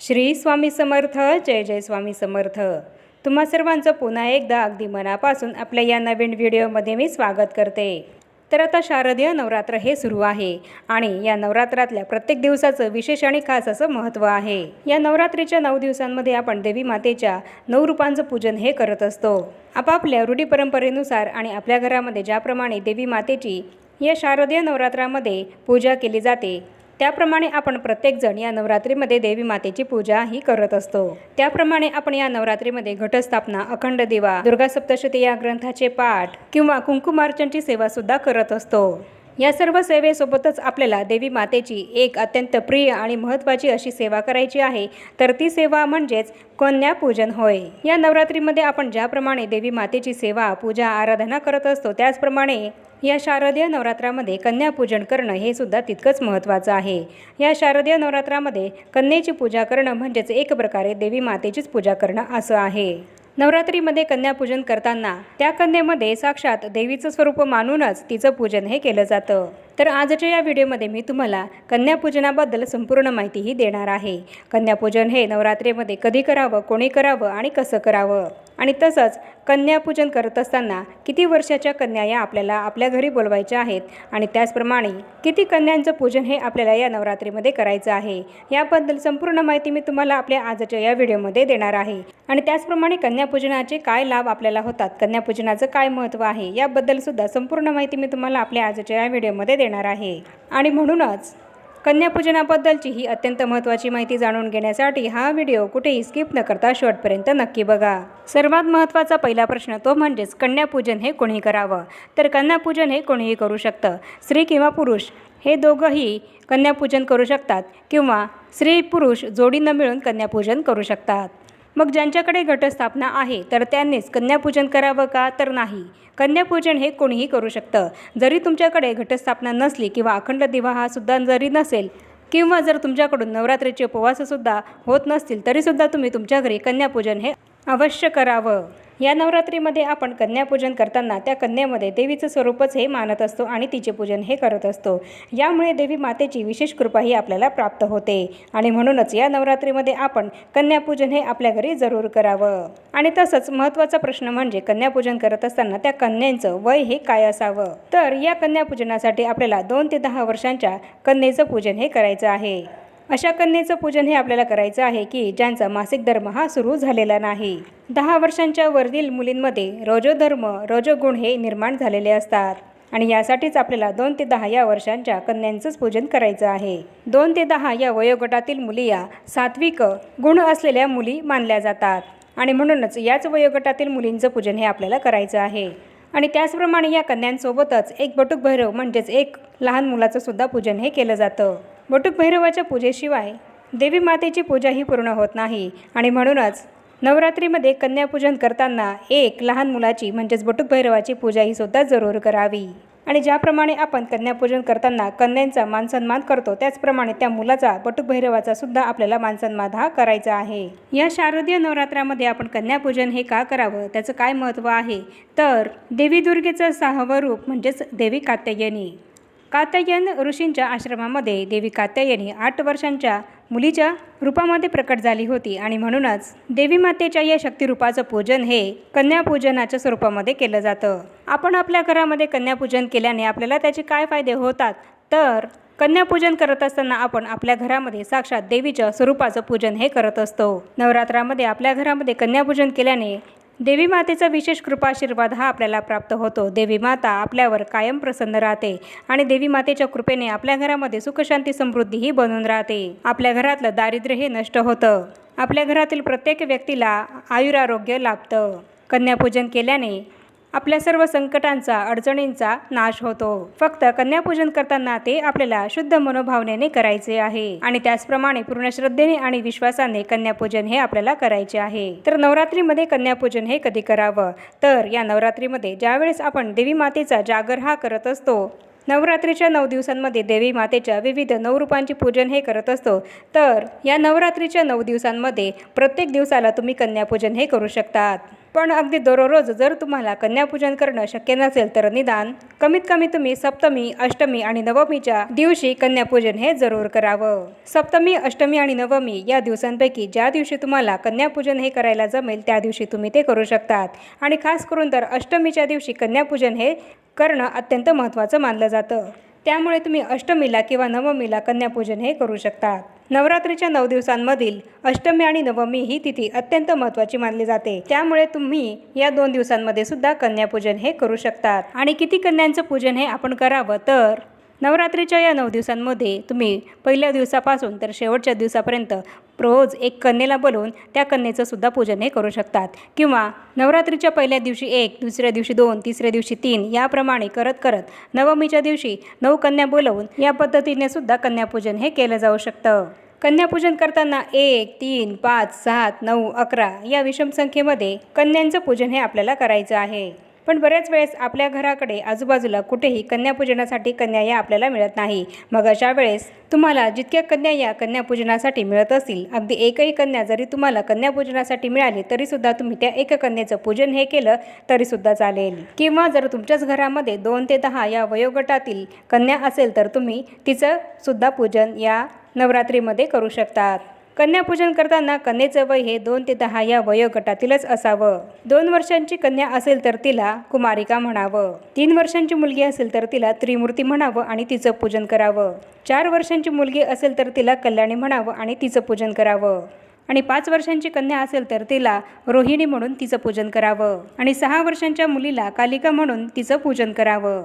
श्री स्वामी समर्थ जय जय स्वामी समर्थ. तुम्हा सर्वांचं पुन्हा एकदा अगदी मनापासून आपल्या या नवीन व्हिडिओमध्ये मी स्वागत करते. तर आता शारदीय नवरात्र हे सुरू आहे आणि या नवरात्रातल्या प्रत्येक दिवसाचं विशेष आणि खास असं महत्त्व आहे. या नवरात्रीच्या नऊ दिवसांमध्ये आपण देवी मातेच्या नऊ रूपांचं पूजन हे करत असतो. आपापल्या रूढी परंपरेनुसार आणि आपल्या घरामध्ये ज्याप्रमाणे देवी मातेची या शारदीय नवरात्रामध्ये पूजा केली जाते त्याप्रमाणे आपण प्रत्येकजण या नवरात्रीमध्ये देवी मातेची पूजा ही करत असतो. त्याप्रमाणे आपण या नवरात्रीमध्ये घटस्थापना अखंड दिवा दुर्गा सप्तशती या ग्रंथाचे पाठ किंवा कुंकुमार्चनची सेवा सुद्धा करत असतो. या सर्व सेवेसोबतच आपल्याला देवी मातेची एक अत्यंत प्रिय आणि महत्त्वाची अशी सेवा करायची आहे तर ती सेवा म्हणजेच कन्यापूजन होय. या नवरात्रीमध्ये आपण ज्याप्रमाणे देवी मातेची सेवा पूजा आराधना करत असतो त्याचप्रमाणे या शारदीय नवरात्रामध्ये कन्यापूजन करणं हे सुद्धा तितकंच महत्त्वाचं आहे. या शारदीय नवरात्रामध्ये कन्येची पूजा करणं म्हणजेच एक प्रकारे देवी मातेचीच पूजा करणं असं आहे. नवरात्रीमध्ये कन्यापूजन करताना त्या कन्येमध्ये साक्षात देवीचं स्वरूप मानूनच तिचं पूजन हे केलं जातं. तर आजच्या या व्हिडिओमध्ये मी तुम्हाला कन्यापूजनाबद्दल संपूर्ण माहितीही देणार आहे. कन्यापूजन हे नवरात्रीमध्ये कधी करावं कोणी करावं आणि कसं करावं? आणि तसंच कन्यापूजन करत असताना किती वर्षाच्या कन्या या आपल्याला आपल्या घरी बोलवायच्या आहेत आणि त्याचप्रमाणे किती कन्यांचं पूजन हे आपल्याला या नवरात्रीमध्ये करायचं आहे याबद्दल संपूर्ण माहिती मी तुम्हाला आपल्या आजच्या या व्हिडिओमध्ये देणार आहे. आणि त्याचप्रमाणे कन्यापूजनाचे काय लाभ आपल्याला होतात कन्यापूजनाचं काय महत्त्व आहे याबद्दल सुद्धा संपूर्ण माहिती मी तुम्हाला आपल्या आजच्या या व्हिडिओमध्ये देणार आहे. आणि म्हणूनच कन्यापूजनाबद्दलची ही अत्यंत महत्त्वाची माहिती जाणून घेण्यासाठी हा व्हिडिओ कुठेही स्किप न करता शेवटपर्यंत नक्की बघा. सर्वात महत्त्वाचा पहिला प्रश्न तो म्हणजेच कन्यापूजन हे कोणी करावं? तर कन्यापूजन हे कोणीही करू शकतं? स्त्री किंवा पुरुष? हे दोघंही कन्यापूजन करू शकतात किंवा स्त्री पुरुष जोडीनं मिळून कन्यापूजन करू शकतात. मग ज्यांच्याकडे घटस्थापना आहे तर त्यांनीच कन्यापूजन करावं का? तर नाही. कन्यापूजन हे कोणीही करू शकतं. जरी तुमच्याकडे घटस्थापना नसली किंवा अखंड दिवा हा सुद्धा जरी नसेल किंवा जर तुमच्याकडून नवरात्रीचे उपवाससुद्धा होत नसतील तरीसुद्धा तुम्ही तुमच्या घरी कन्यापूजन हे अवश्य करावं. या नवरात्रीमध्ये आपण कन्यापूजन करताना त्या कन्यामध्ये देवीचं स्वरूपच हे मानत असतो आणि तिचे पूजन हे करत असतो. यामुळे देवी मातेची विशेष कृपा ही आपल्याला प्राप्त होते. आणि म्हणूनच या नवरात्रीमध्ये आपण कन्यापूजन हे आपल्या घरी जरूर करावं. आणि तसंच महत्त्वाचा प्रश्न म्हणजे कन्यापूजन करत असताना त्या कन्यांचं वय हे काय असावं? तर या कन्यापूजनासाठी आपल्याला दोन ते दहा वर्षांच्या कन्येचं पूजन हे करायचं आहे. अशा कन्येचं पूजन हे आपल्याला करायचं आहे की ज्यांचा मासिक धर्म हा सुरू झालेला नाही. दहा वर्षांच्या वरील मुलींमध्ये रजोधर्म रजोगुण हे निर्माण झालेले असतात. आणि यासाठीच आपल्याला दोन ते दहा या वर्षांच्या कन्यांचंच पूजन करायचं आहे. दोन ते दहा या वयोगटातील मुली या सात्विक गुण असलेल्या मुली मानल्या जातात. आणि म्हणूनच याच वयोगटातील मुलींचं पूजन हे आपल्याला करायचं आहे. आणि त्याचप्रमाणे या कन्यांसोबतच एक बटुक भैरव म्हणजेच एक लहान मुलाचं सुद्धा पूजन हे केलं जातं. बटुकभैरवाच्या पूजेशिवाय देवी मातेची पूजा ही पूर्ण होत नाही. आणि म्हणूनच नवरात्रीमध्ये कन्यापूजन करताना एक लहान मुलाची म्हणजेच बटुकभैरवाची पूजा ही सुद्धा जरूर करावी. आणि ज्याप्रमाणे आपण कन्यापूजन करताना कन्यांचा मानसन्मान करतो त्याचप्रमाणे त्या मुलाचा बटुकभैरवाचा सुद्धा आपल्याला मानसन्मान हा करायचा आहे. या शारदीय नवरात्रामध्ये आपण कन्यापूजन हे का करावं? त्याचं काय महत्त्व आहे? तर देवी दुर्गेचं सहावं रूप म्हणजेच देवी कात्यायनी. कात्यायन ऋषींच्या आश्रमामध्ये देवी कात्यायनी आठ वर्षांच्या मुलीच्या रूपामध्ये प्रकट झाली होती आणि म्हणूनच देवी मातेच्या या शक्तिरूपाचं पूजन हे कन्यापूजनाच्या स्वरूपामध्ये केलं जातं. आपण आपल्या घरामध्ये कन्यापूजन केल्याने आपल्याला त्याचे काय फायदे होतात? तर कन्यापूजन करत असताना आपण आपल्या घरामध्ये साक्षात देवीच्या स्वरूपाचं पूजन हे करत असतो. नवरात्रामध्ये आपल्या घरामध्ये कन्यापूजन केल्याने देवी मातेचा विशेष कृपाशीर्वाद हा आपल्याला प्राप्त होतो. देवी माता आपल्यावर कायम प्रसन्न राहते आणि देवी मातेच्या कृपेने आपल्या घरामध्ये सुखशांती समृद्धी ही बनून राहते. आपल्या घरातलं दारिद्र्य हे नष्ट होतं. आपल्या घरातील प्रत्येक व्यक्तीला आयुरारोग्य लाभतं. कन्यापूजन केल्याने आपल्या सर्व संकटांचा अडचणींचा नाश होतो. फक्त कन्यापूजन करताना ते आपल्याला शुद्ध मनोभावनेने करायचे आहे. आणि त्याचप्रमाणे पूर्ण श्रद्धेने आणि विश्वासाने कन्यापूजन हे आपल्याला करायचे आहे. तर नवरात्रीमध्ये कन्यापूजन हे कधी करावं? तर या नवरात्रीमध्ये ज्यावेळेस आपण देवी मातेचा जागर हा करत असतो नवरात्रीच्या नऊ दिवसांमध्ये देवी मातेच्या विविध नऊ रूपांची पूजन हे करत असतो तर या नवरात्रीच्या नऊ दिवसांमध्ये प्रत्येक दिवसाला तुम्ही कन्यापूजन हे करू शकतात. पण अगदी दररोज जर तुम्हाला कन्यापूजन करणं शक्य नसेल तर निदान कमीत कमी तुम्ही सप्तमी अष्टमी आणि नवमीच्या दिवशी कन्यापूजन हे जरूर करावं. सप्तमी अष्टमी आणि नवमी या दिवसांपैकी ज्या दिवशी तुम्हाला कन्यापूजन हे करायला जमेल त्या दिवशी तुम्ही ते करू शकतात. आणि खास करून तर अष्टमीच्या दिवशी कन्यापूजन हे करणं अत्यंत महत्त्वाचं मानलं जातं. त्यामुळे तुम्ही अष्टमीला किंवा नवमीला कन्यापूजन हे करू शकतात. नवरात्रीच्या नऊ दिवसांमधील अष्टमी आणि नवमी ही तिथी अत्यंत महत्त्वाची मानली जाते. त्यामुळे तुम्ही या दोन दिवसांमध्ये सुद्धा कन्यापूजन हे करू शकतात. आणि किती कन्यांचं पूजन हे आपण करावं तर नवरात्रीच्या या नऊ दिवसांमध्ये तुम्ही पहिल्या दिवसापासून तर शेवटच्या दिवसापर्यंत रोज एक कन्येला बोलवून त्या कन्येचं सुद्धा पूजन हे करू शकतात. किंवा नवरात्रीच्या पहिल्या दिवशी एक दुसऱ्या दिवशी दोन तिसऱ्या दिवशी तीन याप्रमाणे करत करत नवमीच्या दिवशी नऊ कन्या बोलवून या पद्धतीने सुद्धा कन्यापूजन हे केलं जाऊ शकतं. कन्यापूजन करताना एक तीन पाच सात नऊ अकरा या विषम संख्येमध्ये कन्यांचं पूजन हे आपल्याला करायचं आहे. पण बऱ्याच वेळेस आपल्या घराकडे आजूबाजूला कुठेही कन्यापूजनासाठी कन्या या आपल्याला मिळत नाही. मग अशा वेळेस तुम्हाला जितक्या कन्या या कन्यापूजनासाठी मिळत असतील अगदी एकही कन्या जरी तुम्हाला कन्यापूजनासाठी मिळाली तरीसुद्धा तुम्ही त्या एक कन्याचं पूजन हे केलं तरीसुद्धा चालेल. किंवा जर तुमच्याच घरामध्ये दोन ते दहा या वयोगटातील कन्या असेल तर तुम्ही तिचं सुद्धा पूजन या नवरात्रीमध्ये करू शकतात. कन्यापूजन करताना कन्येचं वय हे दोन ते दहा या वयोगटातीलच असावं. दोन वर्षांची कन्या असेल तर तिला कुमारिका म्हणावं. तीन वर्षांची मुलगी असेल तर तिला त्रिमूर्ती म्हणावं आणि तिचं पूजन करावं. चार वर्षांची मुलगी असेल तर तिला कल्याणी म्हणावं आणि तिचं पूजन करावं. आणि पाच वर्षांची कन्या असेल तर तिला रोहिणी म्हणून तिचं पूजन करावं. आणि सहा वर्षांच्या मुलीला कालिका म्हणून तिचं पूजन करावं.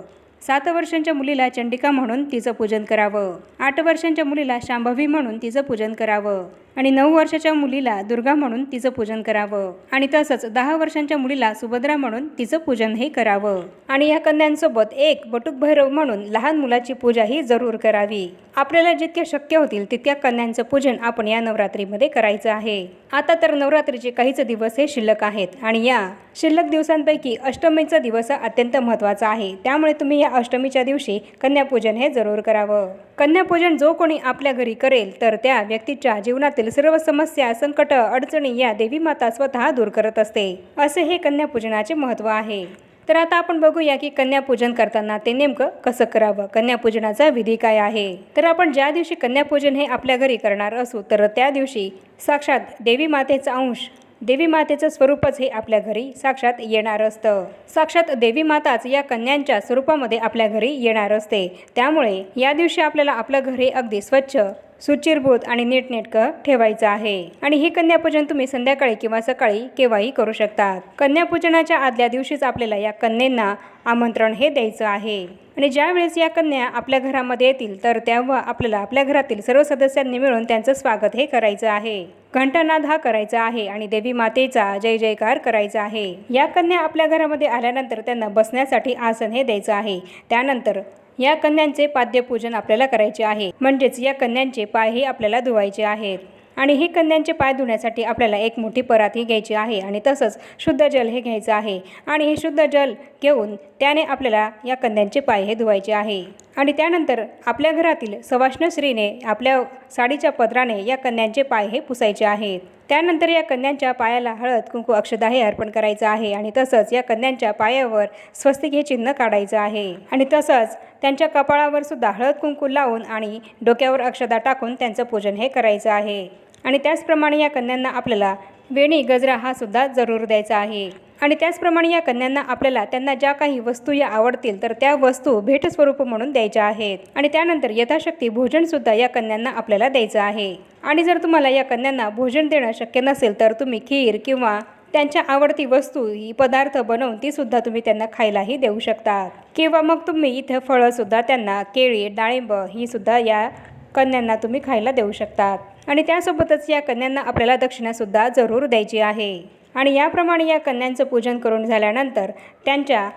सात वर्षांच्या मुलीला चंडिका म्हणून तिचं पूजन करावं. आठ वर्षांच्या मुलीला शांभवी म्हणून तिचं पूजन करावं. आणि नऊ वर्षाच्या मुलीला दुर्गा म्हणून तिचं पूजन करावं. आणि तसंच दहा वर्षांच्या मुलीला सुभद्रा म्हणून तिचं पूजन हे करावं. आणि या कन्यांसोबत एक बटुक भैरव म्हणून लहान मुलाची पूजा ही जरूर करावी. आपल्याला जितक्या शक्य होतील तितक्या कन्यांचं पूजन आपण या नवरात्रीमध्ये करायचं आहे. आता तर नवरात्रीचे काहीच दिवस हे शिल्लक आहेत. आणि या शिल्लक दिवसांपैकी अष्टमीचा दिवस अत्यंत महत्त्वाचा आहे. त्यामुळे तुम्ही या अष्टमीच्या दिवशी कन्यापूजन हे जरूर करावं. कन्यापूजन जो कोणी आपल्या घरी करेल तर त्या व्यक्तीच्या जीवनातील सर्व समस्या संकट अडचणी या देवी माता स्वतः दूर करत असते. असे हे कन्यापूजनाचे महत्त्व आहे. तर आता आपण बघूया की कन्यापूजन करताना ते नेमकं कसं करावं? कन्यापूजनाचा विधी काय आहे? तर आपण ज्या दिवशी कन्यापूजन हे आपल्या घरी करणार असू तर त्या दिवशी साक्षात देवी मातेचा अंश देवी मातेचं स्वरूपच हे आपल्या घरी साक्षात येणार असतं. साक्षात देवी माताच या कन्यांच्या स्वरूपामध्ये आपल्या घरी येणार असते. त्यामुळे या दिवशी आपल्याला आपलं घर हे अगदी स्वच्छ सुचिरभूत आणि नीटनेटकं ठेवायचं आहे. आणि हे कन्यापूजन तुम्ही संध्याकाळी किंवा सकाळी केव्हाही करू शकतात. कन्यापूजनाच्या आदल्या दिवशीच आपल्याला या कन्यांना आमंत्रण हे द्यायचं आहे. आणि ज्यावेळेस या कन्या आपल्या घरामध्ये येतील तर तेव्हा आपल्याला आपल्या घरातील सर्व सदस्यांनी मिळून त्यांचं स्वागत हे करायचं आहे. घंटानाद हा करायचा आहे आणि देवी मातेचा जय जयकार करायचा आहे. या कन्या आपल्या घरामध्ये आल्यानंतर त्यांना बसण्यासाठी आसन हे द्यायचं आहे. त्यानंतर या कन्यांचे पाद्यपूजन आपल्याला करायचे आहे. म्हणजेच या कन्यांचे पायही आपल्याला धुवायचे आहेत. आणि हे कन्यांचे पाय धुण्यासाठी आपल्याला एक मोठी परात ही घ्यायची आहे आणि तसंच शुद्ध जल हे घ्यायचं आहे. आणि हे शुद्ध जल घेऊन त्याने आपल्याला या कन्यांचे पाय हे धुवायचे आहे. आणि त्यानंतर आपल्या घरातील सवाष्ण स्त्रीने आपल्या साडीच्या पदराने या कन्यांचे पाय हे पुसायचे आहेत त्यानंतर या कन्यांच्या पायाला हळद कुंकू अक्षदा हे अर्पण करायचं आहे आणि तसंच या कन्यांच्या पायावर स्वस्तिक हे चिन्ह काढायचं आहे. आणि तसंच त्यांच्या कपाळावर सुद्धा हळद कुंकू लावून आणि डोक्यावर अक्षदा टाकून त्यांचं पूजन हे करायचं आहे. आणि त्याचप्रमाणे या कन्यांना आपल्याला वेणी गजरा हा सुद्धा जरूर द्यायचा आहे. आणि त्याचप्रमाणे या कन्यांना आपल्याला त्यांना ज्या काही वस्तू या आवडतील तर त्या वस्तू भेटस्वरूप म्हणून द्यायच्या आहेत. आणि त्यानंतर यथाशक्ती भोजनसुद्धा या कन्यांना आपल्याला द्यायचं आहे. आणि जर तुम्हाला या कन्यांना भोजन देणं शक्य नसेल तर तुम्ही खीर किंवा त्यांच्या आवडती वस्तू ही पदार्थ बनवून ती सुद्धा तुम्ही त्यांना खायलाही देऊ शकता किंवा मग तुम्ही इथं फळंसुद्धा त्यांना केळी डाळिंब ही सुद्धा या कन्यांना तुम्ही खायला देऊ शकतात. आणि त्यासोबतच या कन्यांना आपल्याला दक्षिणासुद्धा जरूर द्यायची आहे. आणि याप्रमाणे या कन्यांचं पूजन करून झाल्यानंतर त्यांच्या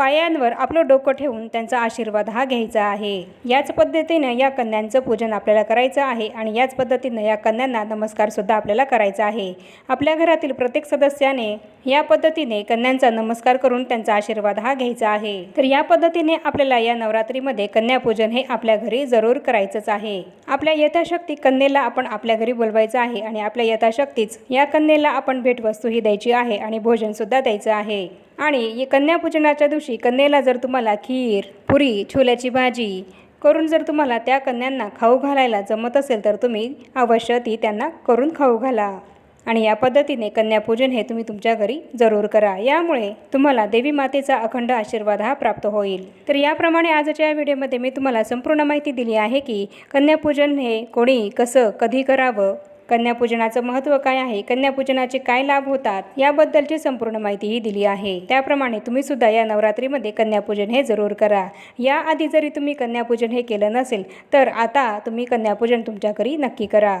पायांवर आपलं डोकं ठेवून त्यांचा आशीर्वाद हा घ्यायचा आहे. याच पद्धतीनं या कन्यांचं पूजन आपल्याला करायचं आहे आणि याच पद्धतीनं या कन्यांना नमस्कारसुद्धा आपल्याला करायचा आहे. आपल्या घरातील प्रत्येक सदस्याने या पद्धतीने कन्यांचा नमस्कार करून त्यांचा आशीर्वाद हा घ्यायचा आहे. तर या पद्धतीने आपल्याला या नवरात्रीमध्ये कन्यापूजन हे आपल्या घरी जरूर करायचंच आहे. आपल्या यथाशक्ती कन्येला आपण आपल्या घरी बोलवायचं आहे आणि आपल्या यथाशक्तीच या कन्येला आपण भेटवस्तू ही द्यायची आहे आणि भोजनसुद्धा द्यायचं आहे. आणि कन्यापूजनाच्या दिवशी कन्येला जर तुम्हाला खीर पुरी छोल्याची भाजी करून जर तुम्हाला त्या कन्यांना खाऊ घालायला जमत असेल तर तुम्ही अवश्य ती त्यांना करून खाऊ घाला. आणि या पद्धतीने कन्यापूजन हे तुम्ही तुमच्या घरी जरूर करा. यामुळे तुम्हाला देवी मातेचा अखंड आशीर्वाद हा प्राप्त होईल. तर याप्रमाणे आजच्या या व्हिडिओमध्ये मी तुम्हाला संपूर्ण माहिती दिली आहे की कन्यापूजन हे कोणी कसं कधी करावं? कन्यापूजनाचं महत्त्व काय आहे? कन्यापूजनाचे काय लाभ होतात? याबद्दलची संपूर्ण माहितीही दिली आहे. त्याप्रमाणे तुम्ही सुद्धा या नवरात्रीमध्ये कन्यापूजन हे जरूर करा. याआधी जरी तुम्ही कन्यापूजन हे केलं नसेल तर आता तुम्ही कन्यापूजन तुमच्या घरी नक्की करा.